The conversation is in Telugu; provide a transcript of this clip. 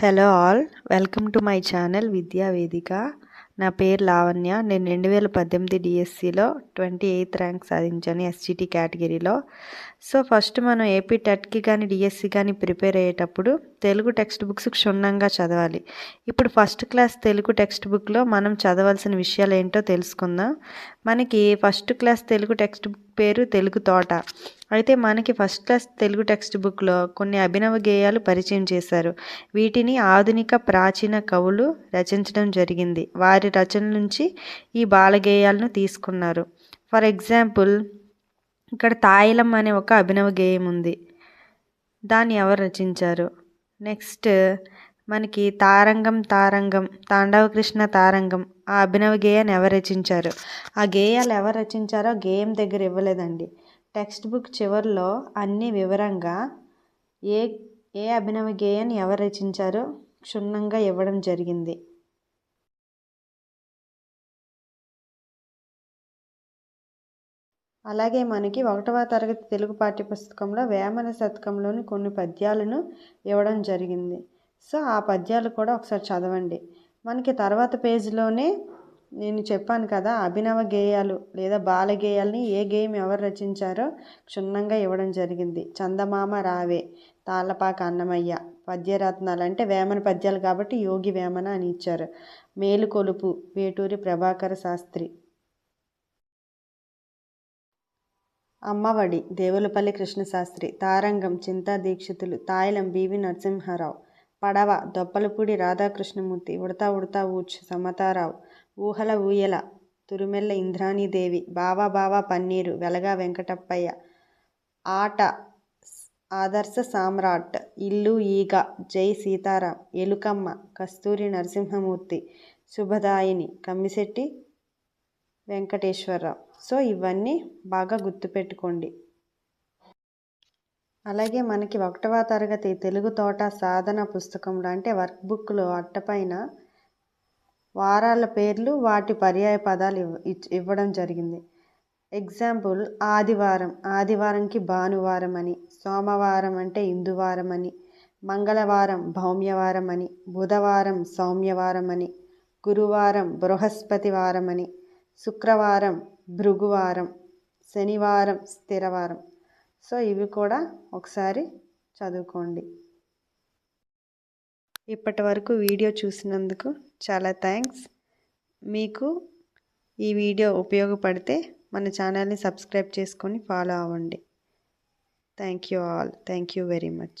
Hello all welcome to my channel Vidya Vedika నా పేరు లావణ్య. నేను రెండు వేల పద్దెనిమిది డిఎస్సిలో ట్వంటీ ఎయిత్ ర్యాంక్ సాధించాను ఎస్జిటి కేటగిరీలో. సో ఫస్ట్ మనం ఏపీ టెట్కి కానీ డిఎస్సి కానీ ప్రిపేర్ అయ్యేటప్పుడు తెలుగు టెక్స్ట్ బుక్స్ క్షుణ్ణంగా చదవాలి. ఇప్పుడు ఫస్ట్ క్లాస్ తెలుగు టెక్స్ట్ బుక్లో మనం చదవాల్సిన విషయాలు ఏంటో తెలుసుకుందాం. మనకి first class Telugu text book పేరు తెలుగు తోట. అయితే మనకి ఫస్ట్ క్లాస్ తెలుగు టెక్స్ట్ బుక్లో కొన్ని అభినవ గేయాలు పరిచయం చేశారు. వీటిని ఆధునిక ప్రాచీన కవులు రచించడం జరిగింది. వారి రచన నుంచి ఈ బాలగేయాలను తీసుకున్నారు. ఫర్ ఎగ్జాంపుల్ ఇక్కడ తాయిలం అనే ఒక అభినవ గేయం ఉంది. దాన్ని ఎవరు రచించారు? నెక్స్ట్ మనకి తారంగం తారంగం తాండవకృష్ణ తారంగం ఆ అభినవ గేయాన్ని ఎవరు రచించారు? ఆ గేయాలు ఎవరు రచించారో గేయం దగ్గర ఇవ్వలేదండి. టెక్స్ట్ బుక్ చివరిలో అన్ని వివరంగా ఏ ఏ అభినవ గేయాన్ని ఎవరు రచించారో క్షుణ్ణంగా ఇవ్వడం జరిగింది. అలాగే మనకి ఒకటవ తరగతి తెలుగు పాఠ్యపుస్తకంలో వేమన శతకంలోని కొన్ని పద్యాలను ఇవ్వడం జరిగింది. సో ఆ పద్యాలు కూడా ఒకసారి చదవండి. మనకి తర్వాత పేజీలోనే నేను చెప్పాను కదా అభినవ గేయాలు లేదా బాల గేయాలని ఏ గేయం ఎవరు రచించారో క్షుణ్ణంగా ఇవ్వడం జరిగింది. చందమామ రావే తాళ్ళపాక అన్నమయ్య పద్యరత్నాలు అంటే వేమన పద్యాలు కాబట్టి యోగి వేమన అని ఇచ్చారు. మేలుకొలుపు వేటూరి ప్రభాకర శాస్త్రి అమ్మవడి దేవులపల్లి కృష్ణశాస్త్రి తారంగం చింతా దీక్షితులు తాయిలం బివి నరసింహారావు పడవ దొప్పలపూడి రాధాకృష్ణమూర్తి ఉడతా ఉడతా ఊచ్ సమతారావు ఊహల ఊయల తురుమెల్ల ఇంద్రాణీదేవి బావా బావా పన్నీరు వెలగా వెంకటప్పయ్య ఆట ఆదర్శ సామ్రాట్ ఇల్లు ఈగ జై సీతారాం ఎలుకమ్మ కస్తూరి నరసింహమూర్తి శుభదాయిని కమ్మిశెట్టి వెంకటేశ్వరరావు. సో ఇవన్నీ బాగా గుర్తుపెట్టుకోండి. అలాగే మనకి ఒకటవ తరగతి తెలుగు తోట సాధన పుస్తకంలో అంటే వర్క్ బుక్లో అట్టపైన వారాల పేర్లు వాటి పర్యాయ పదాలు ఇవ్వడం జరిగింది. ఎగ్జాంపుల్ ఆదివారం. ఆదివారంకి భానువారం అని సోమవారం అంటే ఇందువారం అని మంగళవారం భౌమ్యవారం అని బుధవారం సౌమ్యవారం అని గురువారం బృహస్పతివారం అని శుక్రవారం భృగువారం శనివారం స్థిరవారం. సో ఇవి కూడా ఒకసారి చదువుకోండి. ఇప్పటి వరకు వీడియో చూసినందుకు చాలా థ్యాంక్స్. మీకు ఈ వీడియో ఉపయోగపడితే మన ఛానల్ని సబ్స్క్రైబ్ చేసుకొని ఫాలో అవ్వండి. Thank you all. Thank you very much.